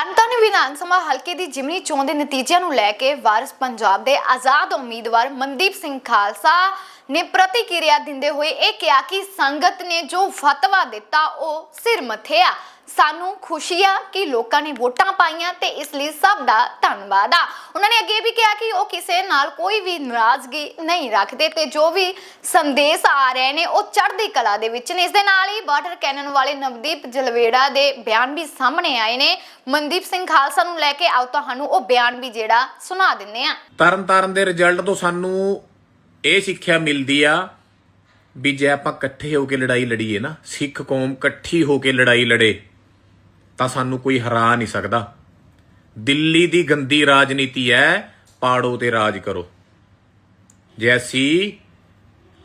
ਤਰਨਤਾਰਨ ਵਿਧਾਨ ਸਭਾ ਹਲਕੇ ਦੀ ਜਿਮਨੀ ਚੋਣ ਦੇ ਨਤੀਜਿਆਂ ਨੂੰ ਲੈ ਕੇ ਵਾਰਿਸ ਪੰਜਾਬ ਦੇ ਆਜ਼ਾਦ ਉਮੀਦਵਾਰ ਮਨਦੀਪ ਸਿੰਘ ਖਾਲਸਾ ਨੇ ਪ੍ਰਤੀਕਿਰਿਆ ਦਿੰਦੇ ਹੋਏ ਇਹ ਕਿਹਾ ਕਿ ਸੰਗਤ ਨੇ ਜੋ ਫਤਵਾ ਦਿੱਤਾ, ਉਹ ਸਿਰ ਮਥਿਆ ਸਾਨੂੰ ਖੁਸ਼ੀ ਆ ਕਿ ਲੋਕਾਂ ਨੇ ਵੋਟਾਂ ਪਾਈਆਂ ਤੇ ਇਸ ਲਈ ਸਭ ਦਾ ਧੰਨਵਾਦ ਆ। ਉਹਨਾਂ ਨੇ ਅੱਗੇ ਵੀ ਕਿਹਾ ਕਿ ਉਹ ਕਿਸੇ ਨਾਲ ਕੋਈ ਵੀ ਨਾਰਾਜ਼ਗੀ ਨਹੀਂ ਰੱਖਦੇ ਤੇ ਜੋ ਵੀ ਸੰਦੇਸ਼ ਆ ਰਹੇ ਨੇ, ਉਹ ਚੜ੍ਹਦੀ ਕਲਾ ਦੇ ਵਿੱਚ ਨੇ। ਇਸ ਦੇ ਨਾਲ ਹੀ ਵਾਟਰ ਕੈਨਨ ਵਾਲੇ ਨਵਦੀਪ ਜਲਵੇੜਾ ਦੇ ਬਿਆਨ ਵੀ ਸਾਹਮਣੇ ਆਏ ਨੇ। ਮਨਦੀਪ ਸਿੰਘ ਖਾਲਸਾ ਨੂੰ ਲੈ ਕੇ ਆਓ, ਤੁਹਾਨੂੰ ਉਹ ਬਿਆਨ ਵੀ ਜਿਹੜਾ ਸੁਣਾ ਦਿੰਦੇ ਆ ਤਰਨ ਤਾਰਨ ਦੇ ਰਿਜ਼ਲਟ ਤੋਂ ਸਾਨੂੰ ਇਹ ਸਿੱਖਿਆ ਮਿਲਦੀ ਆ ਵੀ ਜੇ ਆਪਾਂ ਇਕੱਠੇ ਹੋ ਕੇ ਲੜਾਈ ਲੜੀਏ ਨਾ, ਸਿੱਖ ਕੌਮ ਇਕੱਠੀ ਹੋ ਕੇ ਲੜਾਈ ਲੜੇ, ਤਾਂ ਸਾਨੂੰ ਕੋਈ ਹਰਾ ਨਹੀਂ ਸਕਦਾ। ਦਿੱਲੀ ਦੀ ਗੰਦੀ ਰਾਜਨੀਤੀ ਹੈ ਪਾੜੋ ਤੇ ਰਾਜ ਕਰੋ। ਜੇ ਅਸੀਂ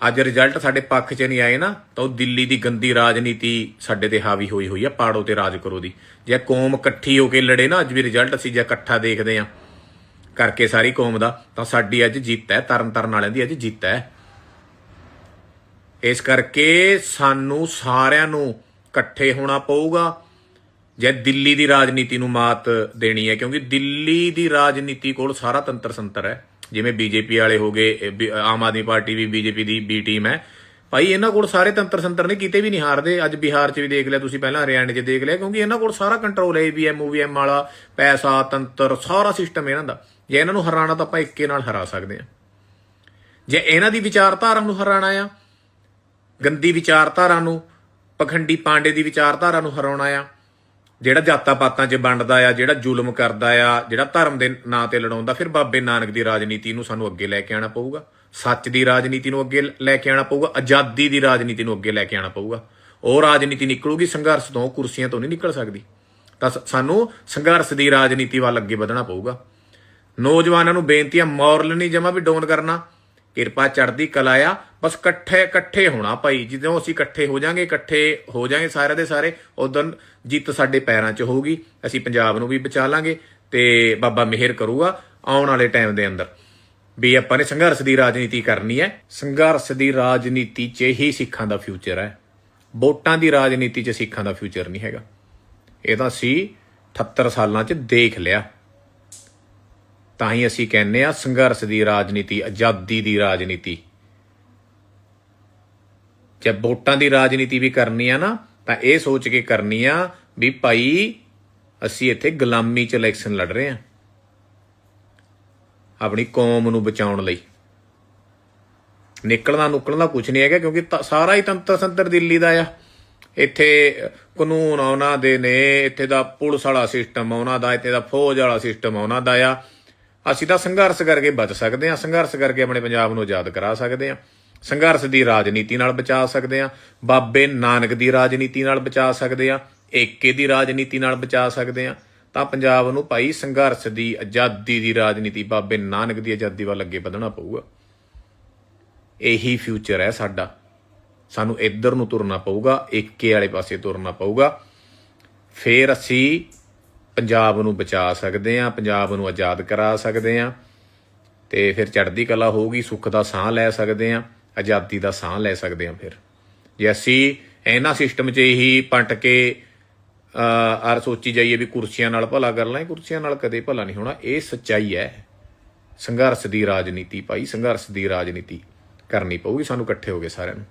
ਅੱਜ ਰਿਜ਼ਲਟ ਸਾਡੇ ਪੱਖ 'ਚ ਨਹੀਂ ਆਏ ਨਾ, ਤਾਂ ਉਹ ਦਿੱਲੀ ਦੀ ਗੰਦੀ ਰਾਜਨੀਤੀ ਸਾਡੇ ਤੇ ਹਾਵੀ ਹੋਈ ਹੋਈ ਆ, ਪਾੜੋ ਤੇ ਰਾਜ ਕਰੋ ਦੀ। ਜੇ ਕੌਮ ਇਕੱਠੀ ਹੋ ਕੇ ਲੜੇ ਨਾ, ਅੱਜ ਵੀ ਰਿਜ਼ਲਟ ਅਸੀਂ ਜੇ ਇਕੱਠਾ ਦੇਖਦੇ ਆ। ਕਰਕੇ ਸਾਰੀ ਕੌਮ ਦਾ, ਤਾਂ ਸਾਡੀ ਅੱਜ ਜਿੱਤ ਹੈ ਤਰਨ ਤਾਰਨ ਵਾਲਿਆਂ ਦੀ ਅੱਜ ਜਿੱਤ ਹੈ। ਇਸ ਕਰਕੇ ਸਾਨੂੰ ਸਾਰਿਆਂ ਨੂੰ ਇਕੱਠੇ ਹੋਣਾ ਪਊਗਾ। ਜੇ ਦਿੱਲੀ ਦੀ ਰਾਜਨੀਤੀ ਨੂੰ ਮਾਤ ਦੇਣੀ ਹੈ, ਕਿਉਂਕਿ ਦਿੱਲੀ ਦੀ ਰਾਜਨੀਤੀ ਕੋਲ ਸਾਰਾ ਤੰਤਰ ਸੰਤਰ ਹੈ। ਜਿਵੇਂ ਬੀਜੇਪੀ ਵਾਲੇ ਹੋ ਗਏ, ਇਹ ਆਮ ਆਦਮੀ ਪਾਰਟੀ ਵੀ ਬੀਜੇਪੀ ਦੀ ਬੀ ਟੀਮ ਹੈ। ਭਾਈ, ਇਹਨਾਂ ਕੋਲ ਸਾਰੇ ਤੰਤਰ ਸੰਤਰ ਨੇ, ਕਿਤੇ ਵੀ ਨਹੀਂ ਹਾਰਦੇ। ਅੱਜ ਬਿਹਾਰ 'ਚ ਵੀ ਦੇਖ ਲਿਆ ਤੁਸੀਂ ਪਹਿਲਾਂ, ਹਰਿਆਣੇ 'ਚ ਦੇਖ ਲਿਆ, ਕਿਉਂਕਿ ਇਹਨਾਂ ਕੋਲ ਸਾਰਾ ਕੰਟਰੋਲ ਹੈ ਈਵੀਐਮ ਓਵੀਐਮ ਵਾਲਾ, ਪੈਸਾ, ਤੰਤਰ, ਸਾਰਾ ਸਿਸਟਮ ਇਹਨਾਂ ਦਾ। ਜੇ ਇਹਨਾਂ ਨੂੰ ਹਰਾਣਾ ਤਾਂ ਆਪਾਂ ਇੱਕੇ ਨਾਲ ਹਰਾ ਸਕਦੇ ਹਾਂ। ਜੇ ਇਹਨਾਂ ਦੀ ਵਿਚਾਰਧਾਰਾ ਨੂੰ ਹਰਾਣਾ ਆ ਗੰਦੀ ਵਿਚਾਰਧਾਰਾ ਨੂੰ, ਪਖੰਡੀ ਪਾਂਡੇ ਦੀ ਵਿਚਾਰਧਾਰਾ ਨੂੰ ਹਰਾਉਣਾ ਆ ਜਿਹੜਾ ਜਾਤਾਂ ਪਾਤਾਂ 'ਚ ਵੰਡਦਾ ਆ, ਜਿਹੜਾ ਜ਼ੁਲਮ ਕਰਦਾ ਆ, ਜਿਹੜਾ ਧਰਮ ਦੇ ਨਾਂ ਤੇ ਲੜਾਉਂਦਾ, ਫਿਰ ਬਾਬੇ ਨਾਨਕ ਦੀ ਰਾਜਨੀਤੀ ਨੂੰ ਸਾਨੂੰ ਅੱਗੇ ਲੈ ਕੇ ਆਣਾ ਪਊਗਾ। ਸੱਚ ਦੀ ਰਾਜਨੀਤੀ ਨੂੰ ਅੱਗੇ ਲੈ ਕੇ ਆਣਾ ਪਊਗਾ, ਆਜ਼ਾਦੀ ਦੀ ਰਾਜਨੀਤੀ ਨੂੰ ਅੱਗੇ ਲੈ ਕੇ ਆਣਾ ਪਊਗਾ। ਉਹ ਰਾਜਨੀਤੀ ਨਿਕਲੂਗੀ, ਸੰਘਰਸ਼ ਤੋਂ ਕੁਰਸੀਆਂ ਤੋਂ ਨਹੀਂ ਨਿਕਲ ਸਕਦੀ। ਤਾਂ ਸਾਨੂੰ ਸੰਘਰਸ਼ ਦੀ ਰਾਜਨੀਤੀ ਵੱਲ ਅੱਗੇ ਵਧਣਾ ਪਊਗਾ। ਨੌਜਵਾਨਾਂ ਨੂੰ ਬੇਨਤੀ ਆ ਮੌਰਲ ਨਹੀਂ ਜਮਾ ਵੀ ਡਾਊਨ ਕਰਨਾ। ਕਿਰਪਾ ਚੜਦੀ ਕਲਾ ਆ। ਬਸ ਇਕੱਠੇ ਇਕੱਠੇ ਹੋਣਾ ਭਾਈ। ਜਦੋਂ ਅਸੀਂ ਇਕੱਠੇ ਹੋ ਜਾਾਂਗੇ, ਇਕੱਠੇ ਹੋ ਜਾਾਂਗੇ ਸਾਰੇ ਦੇ ਸਾਰੇ, ਉਦੋਂ ਜਿੱਤ ਸਾਡੇ ਪੈਰਾਂ 'ਚ ਹੋਊਗੀ। ਅਸੀਂ ਪੰਜਾਬ ਨੂੰ ਵੀ ਬਚਾ ਲਾਂਗੇ ਤੇ ਬਾਬਾ ਮਿਹਰ ਕਰੂਗਾ ਆਉਣ ਵਾਲੇ ਟਾਈਮ ਦੇ ਅੰਦਰ। ਵੀ ਆਪਾਂ ਨੇ ਸੰਘਰਸ਼ ਦੀ ਰਾਜਨੀਤੀ ਕਰਨੀ ਹੈ। ਸੰਘਰਸ਼ ਦੀ ਰਾਜਨੀਤੀ 'ਚ ਹੀ ਸਿੱਖਾਂ ਦਾ ਫਿਊਚਰ ਹੈ। ਵੋਟਾਂ ਦੀ ਰਾਜਨੀਤੀ 'ਚ ਸਿੱਖਾਂ ਦਾ ਫਿਊਚਰ ਨਹੀਂ ਹੈਗਾ। ਇਹ ਤਾਂ ਅਸੀਂ 78 ਸਾਲਾਂ 'ਚ ਦੇਖ ਲਿਆ। ਤਾਂ ਹੀ ਅਸੀਂ ਕਹਿੰਨੇ ਆ ਸੰਘਰਸ਼ ਦੀ ਰਾਜਨੀਤੀ, ਆਜ਼ਾਦੀ ਦੀ ਰਾਜਨੀਤੀ। ਜੇ ਵੋਟਾਂ ਦੀ ਰਾਜਨੀਤੀ ਵੀ ਕਰਨੀ ਆ ਨਾ, ਤਾਂ ਇਹ ਸੋਚ ਕੇ ਕਰਨੀ ਆ ਵੀ ਭਾਈ, ਅਸੀਂ ਇੱਥੇ ਗੁਲਾਮੀ 'ਚ ਇਲੈਕਸ਼ਨ ਲੜ ਰਹੇ ਆ ਆਪਣੀ ਕੌਮ ਨੂੰ ਬਚਾਉਣ ਲਈ। ਨਿਕਲਣਾ ਨੁਕਲਣ ਦਾ ਕੁਝ ਨਹੀਂ ਹੈਗਾ, ਕਿਉਂਕਿ ਤ- ਸਾਰਾ ਹੀ ਤੰਤਰ ਸੰਤਰ ਦਿੱਲੀ ਦਾ ਆ। ਇੱਥੇ ਕਾਨੂੰਨ ਉਹਨਾਂ ਦੇ ਨੇ, ਇੱਥੇ ਦਾ ਪੁਲਿਸ ਵਾਲਾ ਸਿਸਟਮ ਉਹਨਾਂ ਦਾ, ਇੱਥੇ ਦਾ ਫੌਜ ਵਾਲਾ ਸਿਸਟਮ ਉਹਨਾਂ ਦਾ ਆ। ਅਸੀਂ ਤਾਂ ਸੰਘਰਸ਼ ਕਰਕੇ ਬਚ ਸਕਦੇ ਹਾਂ, ਸੰਘਰਸ਼ ਕਰਕੇ ਆਪਣੇ ਪੰਜਾਬ ਨੂੰ ਆਜ਼ਾਦ ਕਰਾ ਸਕਦੇ ਹਾਂ। ਸੰਘਰਸ਼ ਦੀ ਰਾਜਨੀਤੀ ਨਾਲ ਬਚਾ ਸਕਦੇ ਹਾਂ, ਬਾਬੇ ਨਾਨਕ ਦੀ ਰਾਜਨੀਤੀ ਨਾਲ ਬਚਾ ਸਕਦੇ ਹਾਂ, ਏਕੇ ਦੀ ਰਾਜਨੀਤੀ ਨਾਲ ਬਚਾ ਸਕਦੇ ਹਾਂ। ਤਾਂ ਪੰਜਾਬ ਨੂੰ ਭਾਈ ਸੰਘਰਸ਼ ਦੀ ਆਜ਼ਾਦੀ ਦੀ ਰਾਜਨੀਤੀ, ਬਾਬੇ ਨਾਨਕ ਦੀ ਆਜ਼ਾਦੀ ਵੱਲ ਅੱਗੇ ਵਧਣਾ ਪਊਗਾ। ਇਹੀ ਫਿਊਚਰ ਹੈ ਸਾਡਾ। ਸਾਨੂੰ ਇੱਧਰ ਨੂੰ ਤੁਰਨਾ ਪਊਗਾ, ਏਕੇ ਵਾਲੇ ਪਾਸੇ ਤੁਰਨਾ ਪਊਗਾ। ਫੇਰ ਅਸੀਂ ਪੰਜਾਬ ਨੂੰ ਬਚਾ ਸਕਦੇ ਹਾਂ, ਪੰਜਾਬ ਨੂੰ ਆਜ਼ਾਦ ਕਰਾ ਸਕਦੇ ਹਾਂ ਤੇ ਫਿਰ ਚੜ੍ਹਦੀ ਕਲਾ ਹੋਊਗੀ, ਸੁੱਖ ਦਾ ਸਾਹ ਲੈ ਸਕਦੇ ਹਾਂ, ਆਜ਼ਾਦੀ ਦਾ ਸਾਹ ਲੈ ਸਕਦੇ ਹਾਂ ਫਿਰ। ਜੇ ਅਸੀਂ ਇਹਨਾਂ ਸਿਸਟਮ 'ਚ ਹੀ ਪਟ ਕੇ ਆਰ ਸੋਚੀ ਜਾਈਏ ਵੀ ਕੁਰਸੀਆਂ ਨਾਲ ਭਲਾ ਕਰ ਲਾਂ ਕੁਰਸੀਆਂ ਨਾਲ ਕਦੇ ਭਲਾ ਨਹੀਂ ਹੋਣਾ, ਇਹ ਸੱਚਾਈ ਹੈ। ਸੰਘਰਸ਼ ਦੀ ਰਾਜਨੀਤੀ ਭਾਈ, ਸੰਘਰਸ਼ ਦੀ ਰਾਜਨੀਤੀ ਕਰਨੀ ਪਊਗੀ, ਸਾਨੂੰ ਇਕੱਠੇ ਹੋ ਕੇ ਸਾਰਿਆਂ ਨੂੰ।